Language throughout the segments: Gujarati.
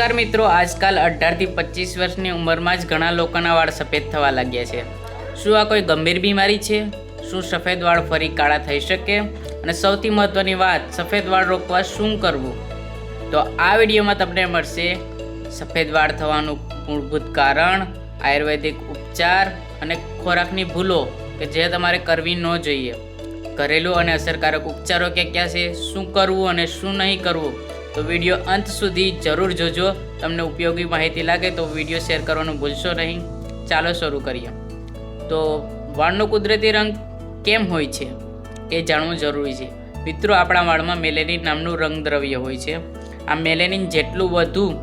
નમસ્કાર મિત્રો, આજકાલ અઢારથી પચીસ વર્ષની ઉંમરમાં જ ઘણા લોકોના વાળ સફેદ થવા લાગ્યા છે. શું આ કોઈ ગંભીર બીમારી છે? શું સફેદ વાળ ફરી કાળા થઈ શકે? અને સૌથી મહત્ત્વની વાત, સફેદ વાળ રોકવા શું કરવું? તો આ વિડીયોમાં તમને મળશે સફેદ વાળ થવાનું મૂળભૂત કારણ, આયુર્વેદિક ઉપચાર અને ખોરાકની ભૂલો કે જે તમારે કરવી ન જોઈએ. ઘરેલું અને અસરકારક ઉપચારો ક્યાં ક્યાં છે? શું કરવું અને શું નહીં કરવું? તો વીડિયો અંત સુધી જરૂર જોજો. તમને ઉપયોગી માહિતી લાગે તો વીડિયો શેર કરવાનું ભૂલશો નહીં. ચાલો શરૂ કરીએ. તો વાળનો કુદરતી રંગ કેમ હોય છે? એ જાણવું જરૂરી છે. મિત્રો, આપણા વાળમાં મેલેનિન નામનું રંગદ્રવ્ય હોય છે. આ મેલેનિન જેટલું વધુ,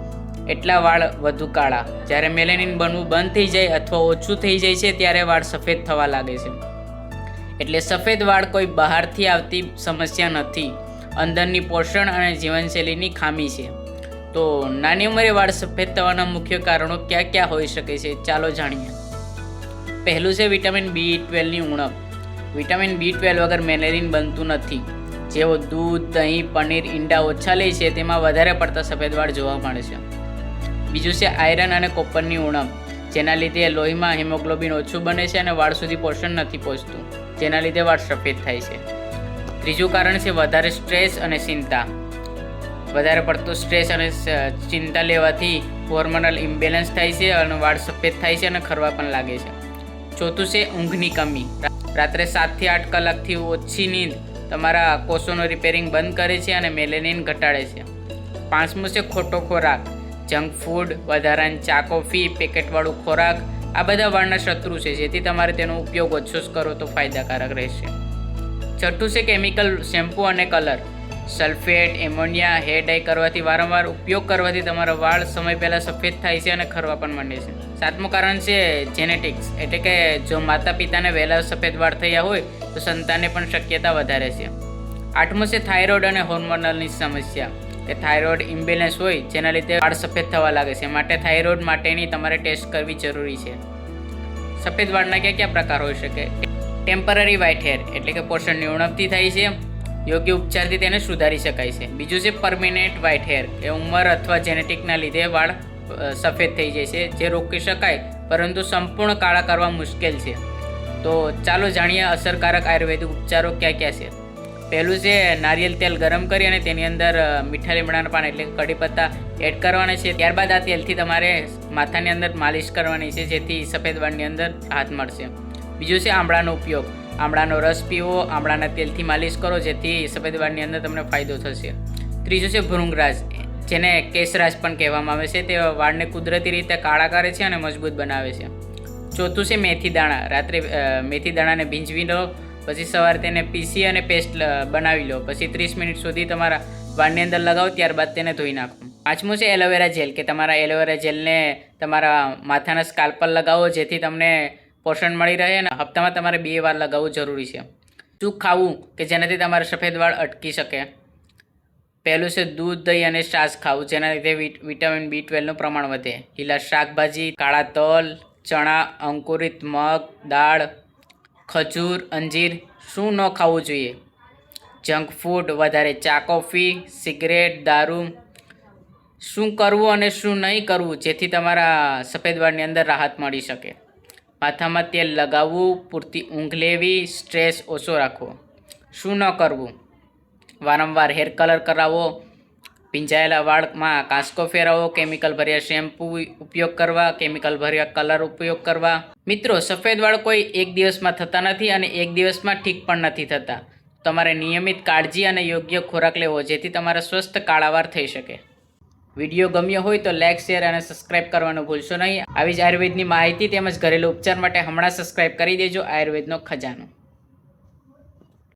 એટલા વાળ વધુ કાળા. જ્યારે મેલેનિન બનવું બંધ થઈ જાય અથવા ઓછું થઈ જાય છે, ત્યારે વાળ સફેદ થવા લાગે છે. એટલે સફેદ વાળ કોઈ બહારથી આવતી સમસ્યા નથી. અંદરની પોષણ અને જીવનશૈલીની ખામી છે. તો નાની ઉંમરે વાળ સફેદ થવાના મુખ્ય કારણો ક્યાં ક્યાં હોઈ શકે છે? ચાલો જાણીએ. પહેલું છે વિટામિન બી ટ્વેલ્વની ઉણપ. વિટામિન બી ટ્વેલ્વ વગર મેલેરિન બનતું નથી. જેઓ દૂધ, દહીં, પનીર, ઈંડા ઓછા લે છે, તેમાં વધારે પડતા સફેદ વાળ જોવા મળે છે. બીજું છે આયરન અને કોપરની ઉણપ. જેના લીધે લોહીમાં હિમોગ્લોબિન ઓછું બને છે અને વાળ સુધી પોષણ નથી પહોંચતું. જેના લીધે વાળ સફેદ થાય છે. ત્રીજું કારણ છે વધારે સ્ટ્રેસ અને ચિંતા. વધારે પડતો સ્ટ્રેસ અને ચિંતા લેવાથી હોર્મોનલ ઇમ્બેલેન્સ થાય છે અને વાળ સફેદ થાય છે અને ખરવા પણ લાગે છે. ચોથું છે ઊંઘની કમી. રાત્રે સાતથી આઠ કલાકથી ઓછી નીંદ તમારા કોષોનું રિપેરિંગ બંધ કરે છે અને મેલેનિન ઘટાડે છે. પાંચમું છે ખોટો ખોરાક. જંક ફૂડ વધારાની ચા કોફી પેકેટવાળું ખોરાક, આ બધા વાળના શત્રુ છે, જેથી તમારે તેનો ઉપયોગ ઓછો કરો તો ફાયદાકારક રહેશે. છઠ્ઠું છે કેમિકલ, શેમ્પૂ અને colour. Sulphate, ammonia hair dye કરવાથી વારંવાર ઉપયોગ કરવાથી તમારા વાળ સમય પહેલાં સફેદ થાય છે અને ખરવા પણ માંડે છે. સાતમું કારણ છે જેનેટિક્સ એટલે કે જો માતા પિતાને વહેલા સફેદ વાળ થયા હોય, તો સંતાનને પણ શક્યતા વધારે છે. આઠમું છે થાઇરોઇડ અને હોર્મોનલની સમસ્યા. કે થાઇરોઇડ ઇમ્બેલેન્સ હોય, જેના લીધે વાળ સફેદ થવા લાગે છે. માટે થાઇરોઇડ માટેની તમારે ટેસ્ટ કરવી જરૂરી છે. સફેદ વાળના કયા કયા પ્રકાર હોઈ શકે? ટેમ્પરરી વાઇટ હેર એટલે કે પોષણની ઉણપથી થાય છે. યોગ્ય ઉપચારથી તેને સુધારી શકાય છે. બીજું છે પરમિનેન્ટ વ્હાઇટ હેર એ ઉંમર અથવા જેનેટિકના લીધે વાળ સફેદ થઈ જાય છે, જે રોકી શકાય, પરંતુ સંપૂર્ણ કાળા કરવા મુશ્કેલ છે. તો ચાલો જાણીએ અસરકારક આયુર્વેદિક ઉપચારો ક્યાં ક્યાં છે. પહેલું છે નારિયેલ તેલ ગરમ કરી અને તેની અંદર મીઠા લીમડાના પાન એટલે કઢી પત્તા એડ કરવાના છે. ત્યારબાદ આ તેલથી તમારે માથાની અંદર માલિશ કરવાની છે, જેથી સફેદ વાળની અંદર હાથ મળશે. બીજું છે આમળાનો ઉપયોગ. આમળાનો રસ પીવો, આમળાના તેલથી માલિશ કરો, જેથી સફેદ વાળની અંદર તમને ફાયદો થશે. ત્રીજું છે ભૃંગરાજ. જેને કેસરાજ પણ કહેવામાં આવે છે. તે વાળને કુદરતી રીતે કાળા કરે છે અને મજબૂત બનાવે છે. ચોથું છે મેથી દાણા. રાત્રે મેથી દાણાને ભીંજવી લો, પછી સવારે તેને પીસી અને પેસ્ટ બનાવી લો. પછી ત્રીસ મિનિટ સુધી તમારા વાળની અંદર લગાવો, ત્યારબાદ તેને ધોઈ નાખો. પાંચમું છે એલોવેરા જેલ. કે તમારા એલોવેરા જેલને તમારા માથાના સ્કાલ પર લગાવો, જેથી તમને પોષણ મળી રહે અને હપ્તામાં તમારે બે વાર લગાવવું જરૂરી છે. શું ખાવું કે જેનાથી તમારે સફેદ વાળ અટકી શકે? પહેલું છે દૂધ, દહીં અને છાશ ખાવું, જેના લીધે વિટ- વિટામિન બી ટ્વેલ્વનું પ્રમાણ વધે. લીલા શાકભાજી, કાળા તલ, ચણા, અંકુરિત મગ, દાળ, ખજૂર, અંજીર, શું ન ખાવું જોઈએ? જંક ફૂડ, વધારે ચા, કોફી, સિગરેટ, દારૂ. શું કરવું અને શું નહીં કરવું જેથી તમારા સફેદ વાળની અંદર રાહત મળી શકે? માથામાં તેલ લગાવવું, પૂરતી ઊંઘ લેવી, સ્ટ્રેસ ઓછો રાખવો. શું ન કરવું? વારંવાર હેર કલર કરાવવો ભીંજાયેલા વાળમાં કાસ્કો ફેરવવો કેમિકલ ભર્યા શેમ્પૂ ઉપયોગ કરવા, કેમિકલ ભર્યા કલર ઉપયોગ કરવા. મિત્રો, સફેદ વાળ કોઈ એક દિવસમાં થતા નથી અને એક દિવસમાં ઠીક પણ નથી થતા. તમારે નિયમિત કાળજી અને યોગ્ય ખોરાક લેવો, જેથી તમારા સ્વસ્થ કાળાવાર થઈ શકે. વીડિયો ગમ્યો હોય તો લાઇક શેર અને સબસ્ક્રાઇબ કરવાનું ભૂલશો નહીં. આવી જ આયુર્વેદની માહિતી તેમજ ઘરેલું ઉપચાર માટે હમણાં સબસ્ક્રાઇબ કરી દેજો આયુર્વેદનો ખજાનો.